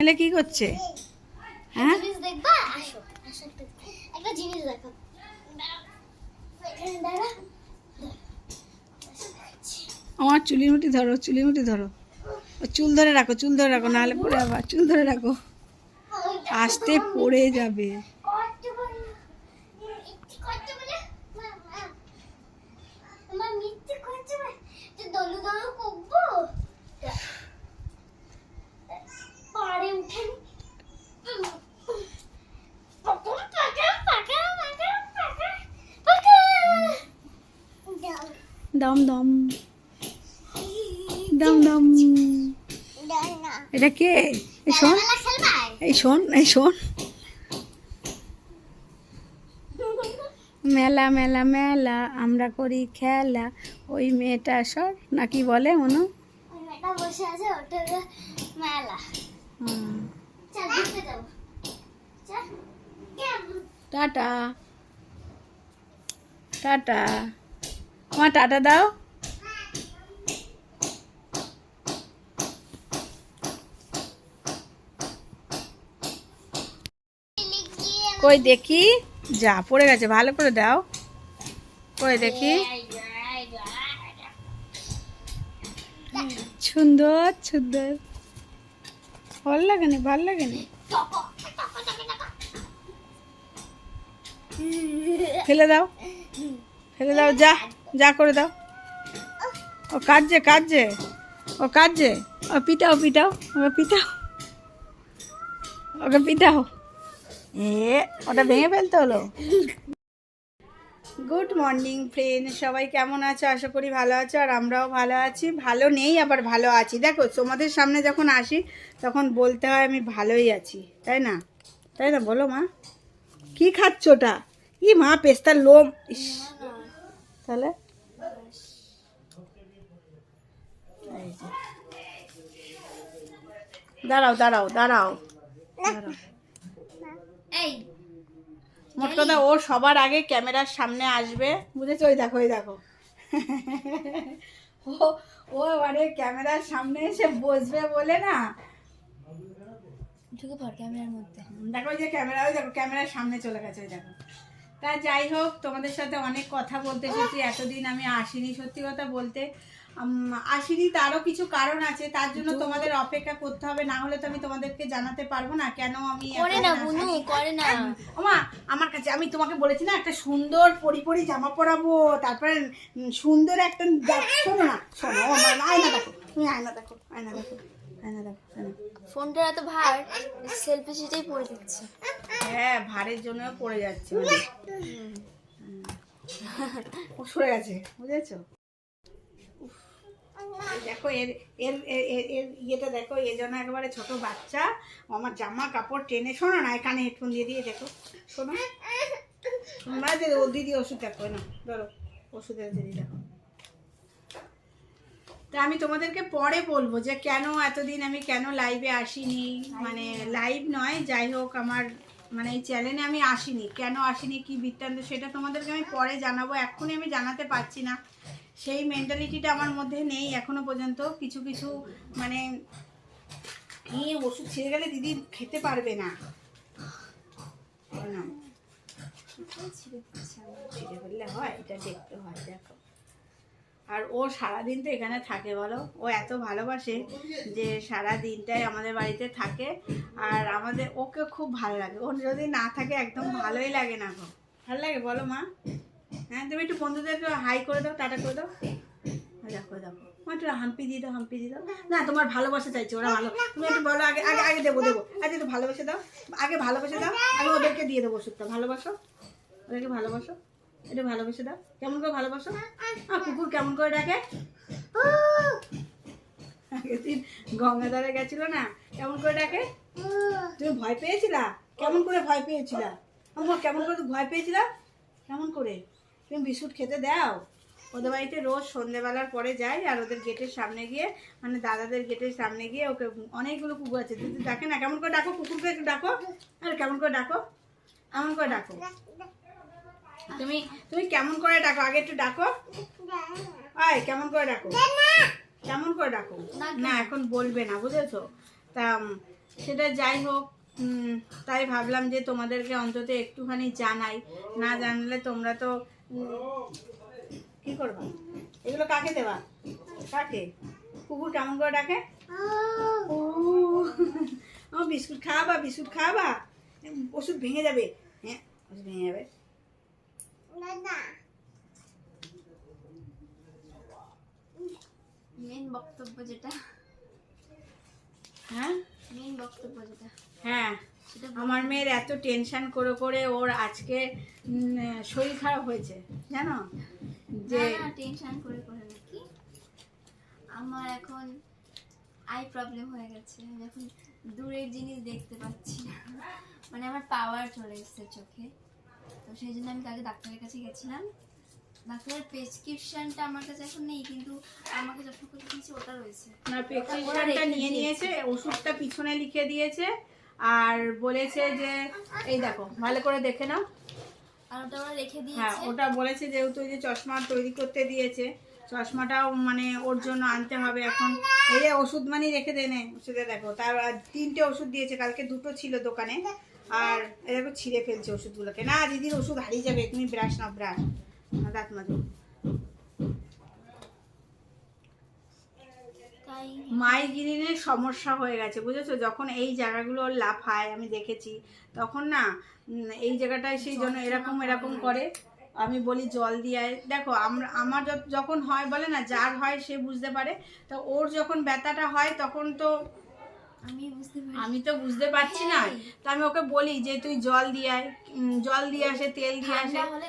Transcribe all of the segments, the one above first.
ছেলে কি করছে? হ্যাঁ? একটা। জিনিস দেখো। আমার চুলি মুটি ধরো চুলি মুটি ধরো। ও চুল ধরে রাখো চুল ধরে রাখো নাহলে পড়ে আবার চুল ধরে রাখো। আসতে পড়ে যাবে কত বলে মিথ্যে কত বলে মা মিথ্যে কত বলে যে দলু দলু করব পাড়ে উঠেন পকম পাকা পাকা পাকা পাকা পাকা দাও দম দম। দম দম। এটা কে? এই শোন। এই শোন এই শোন। মেলা মেলা মেলা আমরা করি খেলা। ওই মেয়েটা সর নাকি বলে মনো বসে আছে ওটা মেলা। টাটা। টাটা। আমার টাটা দাও। কই দেখি? যা, পড়ে গেছে, ভালো করে দাও। কই দেখি? সুন্দর সুন্দর। ভালো ভালো লাগেনি ভালো লাগেনি ফেলে দাও ফেলে দাও, যা। যা করে দাও। ও কাজে কাজে ও কাজে ও পিটাও পিটাও। ওকে পিটাও। ওকে পিটাও। এ ওটা ভেঙে ফেলতে হলো? গুড মর্নিং ফ্রেন্ড সবাই কেমন আছো? আশা করি ভালো আছো আর আমরাও ভালো আছি। ভালো নেই আবার ভালো আছি। দেখো তোমাদের সামনে যখন আসি তখন বলতে হয় আমি ভালোই আছি তাই না? তাই না? বলো মা। কি খাচ্ছ ওটা? ই মা পেস্তার লোম। ইস, তাহলে এই যে। দাঁড়াও দাঁড়াও দাঁড়াও। এই মোট কথা ও সবার আগে ক্যামেরার সামনে আসবে। বুঝেছ? ওই দেখো ওই দেখো। ও ও এবারে ক্যামেরার সামনে এসে বসবে বলে না? ঢুকে পড় ক্যামেরার মধ্যে। দেখো ওই যে ক্যামেরা ওই দেখো ক্যামেরার সামনে চলে গেছে ওই দেখো। তা যাই হোক তোমাদের সাথে অনেক কথা বলতে এসেছি। এতদিন আমি আসিনি সত্যি কথা বলতে। আসিনি তারও কিছু কারণ আছে তার জন্য তোমাদের অপেক্ষা করতে হবে না হলে তো আমি তোমাদেরকে জানাতে পারব না কেন আমি করে না বুনু করে না। ওমা আমার কাছে আমি তোমাকে বলেছি না একটা সুন্দর পরি পরি জামা পরাবো তারপরে সুন্দর একটা শোনো না শোনো আমার আয়না দেখো তুমি আয়না দেখো আয়না দেখো আয়না দেখো ফোনটা এত ভার সেলফি সেটাই পড়ে দিচ্ছে হ্যাঁ ভারের জন্য পড়ে যাচ্ছে মানে। ও সরে গেছে বুঝেছ? দেখো, এর এর, এর- ইয়েটা দেখো এই জন্য একেবারে ছোট বাচ্চা। আমার জামা কাপড় টেনে, শোনো না, এখানে হেডফোন দিয়ে দিয়ে দেখো। শোনো মা যে ও দিদি ওষুধ দেখো না ধরো, ওষুধের দিদি দেখো। তা আমি তোমাদেরকে পরে বলব যে কেন এতদিন আমি কেন লাইভে আসিনি? মানে লাইভ নয়, যাই হোক, আমার মানে এই চ্যানেলে আমি আসিনি। কেন আসিনি, কি বৃত্তান্ত, সেটা তোমাদেরকে আমি পরে জানাব। এক্ষুনি আমি জানাতে পারছি না। সেই মেন্টালিটিটা আমার মধ্যে নেই এখনও পর্যন্ত। কিছু কিছু মানে এই ওষুধ ছেড়ে গেলে দিদি খেতে পারবে না। ছিঁড়ে ফেললে হয়, এটা দেখতে হয়, দেখো। আর ও সারাদিন তো এখানে থাকে, বলো। ও এত ভালোবাসে যে সারা দিনটাই আমাদের বাড়িতে থাকে। আর আমাদের, ওকে খুব ভালো লাগে। ওর যদি না থাকে, একদম ভালোই লাগে না গো। ভালো লাগে? বলো মা। হ্যাঁ তুমি একটু বন্ধুদেরকে হাই করে দাও টাটা করে দাও। ওই দেখো দেখো মা, একটু হাম্পি দিয়ে দাও, হাম্পি দিয়ে দাও। না, তোমার ভালোবাসা চাইছে, ওরা ভালো তুমি একটু বলো, আগে আগে আগে দেবো দেবো। আগে একটু ভালোবাসে দাও। আগে ভালোবাসে দাও, আগে ওদেরকে দিয়ে দেবো ওষুধটা। ভালোবাসো? ওদেরকে ভালোবাসো? একটু ভালোবেসে দাও। কেমন করে ভালোবাসো? আর কুকুর কেমন করে ডাকে? আগের দিন গঙ্গাধারে গেছিল না, কেমন করে ডাকে? তুমি ভয় পেয়েছিলা? কেমন করে ভয় পেয়েছিলা? কেমন করে ভয় পেয়েছিলা? কেমন করে? তুমি বিস্কুট খেতে দাও। ওদের বাড়িতে রোজ সন্ধেবেলার পরে যাই আর ওদের গেটের সামনে গিয়ে মানে দাদাদের গেটের সামনে গিয়ে ওকে অনেকগুলো কুকুর আছে। দিদি ডাকে না কেমন করে ডাকো? কুকুরকে ডাকো। আর কেমন করে ডাকো? এমন করে ডাকো? তুমি তুমি কেমন করে ডাকো? আগে একটু ডাকো। আয় কেমন করে ডাকো? কেমন করে ডাকো? না, এখন বলবে না বুঝেছ? তা সেটা যাই হোক তাই ভাবলাম যে তোমাদেরকে অন্তত একটুখানি জানাই। না জানলে তোমরা তো কি করবা? এগুলো কাকে দেবা? কাকে? কুকুর কেমন করে ডাকে? ও। ও বিস্কুট খাওয়াবা বিস্কুট খাওয়াবা? ওষুধ ভেঙে যাবে। হ্যাঁ ওষুধ ভেঙে যাবে। মেন বক্তব্য যেটা। হ্যাঁ? মেন বক্তব্য যেটা। হ্যাঁ। আমার মেয়ের এত টেনশন করে করে ওর আজকে শরীর খারাপ হয়েছে জানো? যে টেনশন করে করে নাকি আমার এখন আই প্রবলেম হয়ে গেছে আমি এখন দূরের জিনিস দেখতে পাচ্ছি না। মানে আমার পাওয়ার চলে এসেছে চোখে। তো সেই জন্য আমি কালকে ডাক্তারের কাছে গেছিলাম। ডাক্তারের প্রেসক্রিপশনটা আমার কাছে এখন নেই কিন্তু আমাকে দিয়েছে ওটা রয়েছে। না প্রেসক্রিপশনটা নিয়ে নিয়েছে ওষুধটা পিছনে লিখে দিয়েছে। আর বলেছে যে এই দেখো ভালো করে দেখে নাও। হ্যাঁ ওটা বলেছে যেহেতু যে চশমা তৈরি করতে দিয়েছে চশমাটাও মানে ওর জন্য আনতে হবে এখন। এই ওষুধ মানি রেখে দেনে ওষুধে দেখো তার তিনটে ওষুধ দিয়েছে কালকে দুটো ছিল দোকানে। আর এই ছিঁড়ে ফেলছে ওষুধগুলোকে। না দিদির ওষুধ হারিয়ে যাবে তুমি ব্রাশ নাও ব্রাশ দাঁত মাজো মাইগ্রেনের সমস্যা হয়ে গেছে বুঝেছ? যখন এই জায়গাগুলো ওর লাফায় আমি দেখেছি তখন না এই জায়গাটায় সেই জন্য এরকম এরকম করে। আমি বলি জল দিয়ে। দেখো আমরা আমার যখন হয় বলে না যার হয় সে বুঝতে পারে। তো ওর যখন ব্যথাটা হয় তখন তো আমি বুঝতে পারি। আমি তো বুঝতে পারছি না। তো আমি ওকে বলি যে তুই জল দিয়ে আয়। জল দিয়ে আসে তেল দিয়ে আসে। হয়ে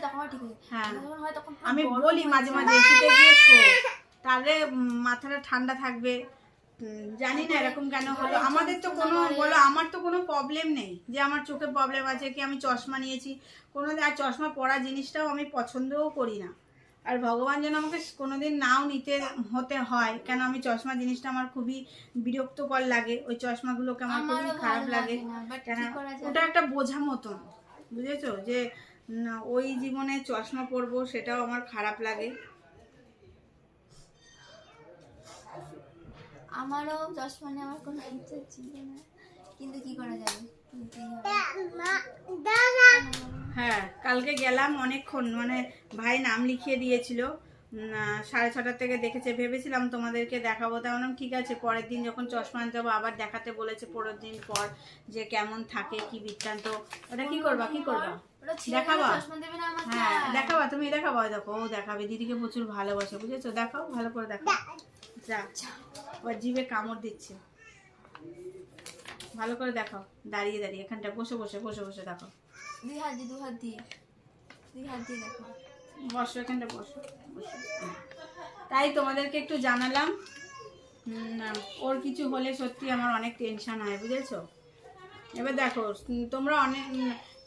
হ্যাঁ। হয় আমি বলি মাঝে মাঝে গিয়ে শো তাহলে মাথাটা ঠান্ডা থাকবে। জানি না এরকম কেন হলো। আমাদের তো কোনো বলো আমার তো কোনো প্রবলেম নেই যে আমার চোখে প্রবলেম আছে কি আমি চশমা নিয়েছি। কোনো আর চশমা পরা জিনিসটাও আমি পছন্দও করি না। আর ভগবান যেন আমাকে কোনোদিন নাও নিতে হতে হয়। কেন আমি চশমা জিনিসটা আমার খুবই বিরক্তকর লাগে। ওই চশমাগুলোকে আমার খুবই খারাপ লাগে কেন? ওটা একটা বোঝা মতন বুঝেছ? যে ওই জীবনে চশমা পরবো সেটাও আমার খারাপ লাগে। আমারও চশমা নেওয়ার কোনো ইচ্ছা ছিল না। কিন্তু কি করা যাবে? হ্যাঁ কালকে গেলাম অনেকক্ষণ মানে ভাই নাম লিখিয়ে দিয়েছিল। সাড়ে ছটার থেকে দেখেছে ভেবেছিলাম তোমাদেরকে দেখাবো। তা বললাম ঠিক আছে পরের দিন যখন চশমা আনতে যাব আবার দেখাতে বলেছে পরের দিন পর যে কেমন থাকে কি বৃত্তান্ত। ওটা কি করবা? কি করবা? দেখাবা? হ্যাঁ। দেখাবা তুমি দেখাবা দেখো ও দেখাবে দিদিকে প্রচুর ভালোবাসে বুঝেছ? দেখাও ভালো করে দেখাও। যা ওর জিভে কামড় দিচ্ছে। ভালো করে দেখাও দাঁড়িয়ে দাঁড়িয়ে এখানটা বসে বসে বসে বসে দেখো দুই হাত দিয়ে দু হাত দিয়ে দুই হাত দিয়ে দেখো বসো এখানটা বসো বসো। তাই তোমাদেরকে একটু জানালাম ওর কিছু হলে সত্যি আমার অনেক টেনশন হয় বুঝেছ? এবার দেখো তোমরা অনেক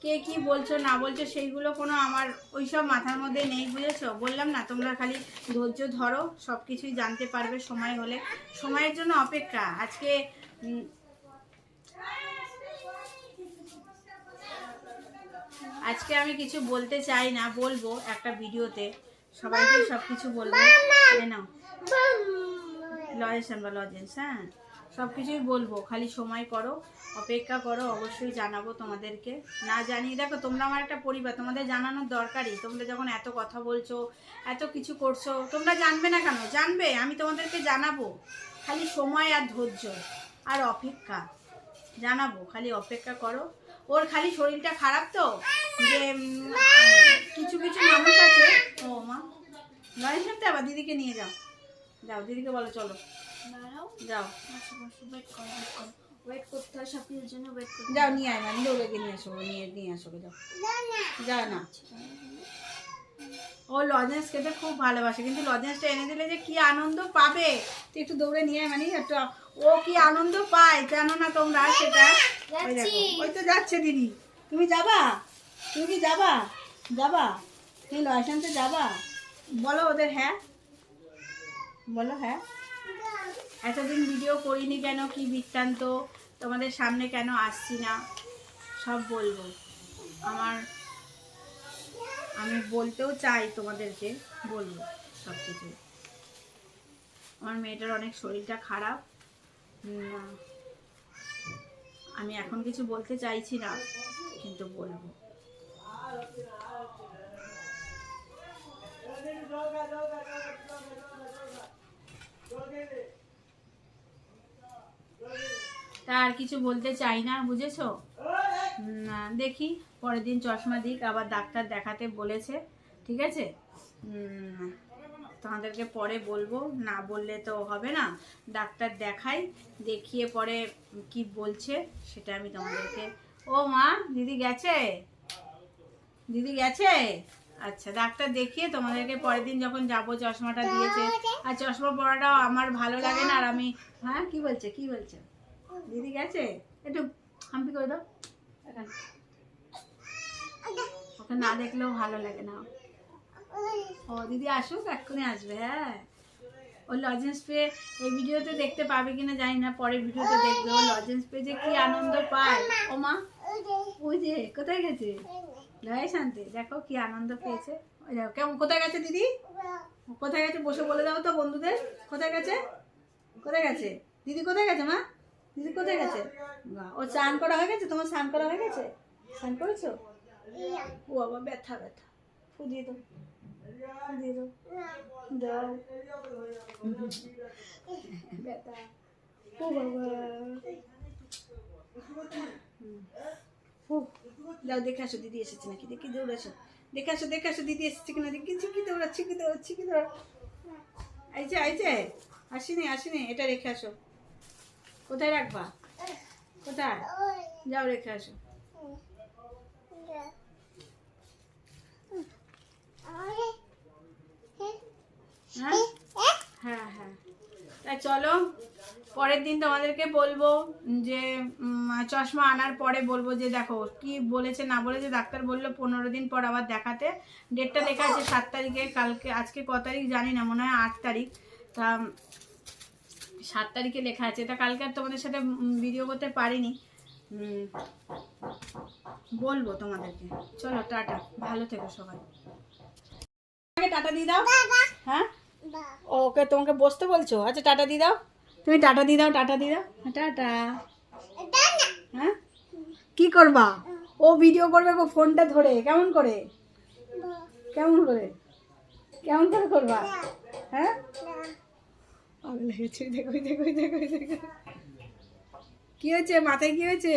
কে কি বলছো না বলছো সেইগুলো কোনো আমার ওইসব মাথার মধ্যে নেই বুঝেছ? বললাম না তোমরা খালি ধৈর্য ধরো সব কিছুই জানতে পারবে সময় হলে। সময়ের জন্য অপেক্ষা আজকে আজকে আমি কিছু বলতে চাই না বলব একটা ভিডিওতে। সবাইকে সব কিছু বলব নাও। লজেন্স আনবা লজেন্স হ্যাঁ। সব কিছুই বলব, খালি সময় করো, অপেক্ষা করো, অবশ্যই জানাব তোমাদেরকে। না জানিয়ে, দেখো, তোমরা আমার একটা পরিবার, তোমাদের জানানোর দরকারই। তোমরা যখন এত কথা বলছো, এত কিছু করছ, তোমরা জানবে না কেন? জানবে, আমি তোমাদেরকে জানাব। খালি সময় আর ধৈর্য আর অপেক্ষা, জানাব। খালি অপেক্ষা করো। ওর খালি শরীরটা খারাপ তো? যে কিছু কিছু মানুষ আছে। ও মা সাথে আবার দিদিকে নিয়ে যাও। যাও, দিদিকে বলো, চলো। যাও। বসো বসো ওয়েট করো ওয়েট করো। ওয়েট করতে হয় সব কিছুর জন্য ওয়েট করতে যাও নিয়ে আয় মানে দৌড়ে নিয়ে আসো নিয়ে নিয়ে আসো যাও। যাও না। ও লজেন্স খেতে খুব ভালোবাসে কিন্তু লজেন্সটা এনে দিলে যে কি আনন্দ পাবে? তুই একটু দৌড়ে নিয়ে আয় মানে একটু ও কি আনন্দ পায়? জানো না তোমরা সেটা? ওই দেখো, ওই তো যাচ্ছে দিদি। তুমি যাবা? তুমি কি যাবা? যাবা? তুমি লজেন্সে যাবা? বলো ওদের হ্যাঁ। বলো হ্যাঁ। এতদিন ভিডিও করিনি কেন? কি বৃত্তান্ত? তোমাদের সামনে কেন আসছি না? সব বলব। আমার, আমি বলতেও চাই তোমাদেরকে, বলব সব কিছু আমার মেয়েটার অনেক শরীরটা খারাপ। আমি এখন কিছু বলতে চাইছি না, কিন্তু বলব। তা আর কিছু বলতে চাই না, বুঝেছ? দেখি, পরের দিন চশমা দিক, আবার ডাক্তার দেখাতে বলেছে, ঠিক আছে? তোমাদেরকে পরে বলব, না বললে তো হবে না। ডাক্তার দেখাই, দেখিয়ে পরে কি বলছে, সেটা আমি তোমাদেরকে ও মা, দিদি গেছে? দিদি গেছে? আচ্ছা ডাক্তার দেখিয়ে তোমাদেরকে পরের দিন যখন যাব, চশমাটা দিয়েছে। আর চশমা পরাটাও আমার ভালো লাগে না, আর আমি হ্যাঁ কি বলছে কি বলছে? দিদি গেছে? একটু হাম্পি করে দাও। ওকে না দেখলেও ভালো লাগে না। ও, দিদি আসুক, এক্ষুনি আসবে হ্যাঁ। ও লজেন্স পেয়ে এই ভিডিওতে দেখতে পাবে কিনা জানি না, পরের ভিডিওতে দেখবে। ও লজেন্স পেয়ে যে কি আনন্দ পায়। ও মা, ওই যে, কোথায় গেছে? লয় শান্তি, দেখো কি আনন্দ পেয়েছে। ওই দেখো, কেমন, কোথায় গেছে দিদি? কোথায় গেছে? বসে বলে দাও তো বন্ধুদের। কোথায় গেছে? কোথায় গেছে? দিদি কোথায় গেছে মা? দিদি কোথায় গেছে? ও স্নান করা হয়ে গেছে? তোমার স্নান করা হয়ে গেছে? স্নান করেছ? ও বাবা, ব্যথা ব্যথা। ফু দিয়ে দাও। দিয়ে দাও। দাও। ব্যথা। ও বাবা। যাও দেখে আসো, দিদি এসেছে নাকি? দেখি দৌড়ে আসো দেখে আসো দেখে আসো, দিদি এসেছে কিনা? দেখি কি দৌড়াচ্ছি কি দৌড়াচ্ছি কি দৌড়া। আইছে আইছে আসিনি আসিনি। এটা রেখে আসো। কোথায় রাখবা? কোথায়? যাও রেখে আসো। হ্যাঁ? হ্যাঁ হ্যাঁ। তা চলো, পরের দিন তোমাদেরকে বলব যে চশমা আনার পরে বলব যে, দেখো, কি বলেছে, না বলেছে, ডাক্তার বলল পনেরো দিন পর আবার দেখাতে। ডেটটা লেখা আছে সাত তারিখে, কালকে, আজকে ক তারিখ জানি না, মনে হয় আট তারিখ। তা সাত তারিখে লেখা আছে। তা কালকে আর তোমাদের সাথে ভিডিও করতে পারিনি। বলব তোমাদেরকে। চলো টাটা। ভালো থেকো সবাই। টাটা দিয়ে দাও। হ্যাঁ? ওকে তোমাকে বসতে বলছো? আচ্ছা টাটা দিয়ে দাও। তুমি টাটা দিয়ে দাও টাটা দিয়ে দাও। হ্যাঁ, টাটা। হ্যাঁ? কি করবা? ও। ভিডিও করবে গো ফোনটা ধরে। কেমন করে? কেমন করে? কেমন করে করবা? হ্যাঁ? পাগল হয়েছে দেখো দেখো দেখো দেখো। কি হয়েছে? মাথায় কি হয়েছে?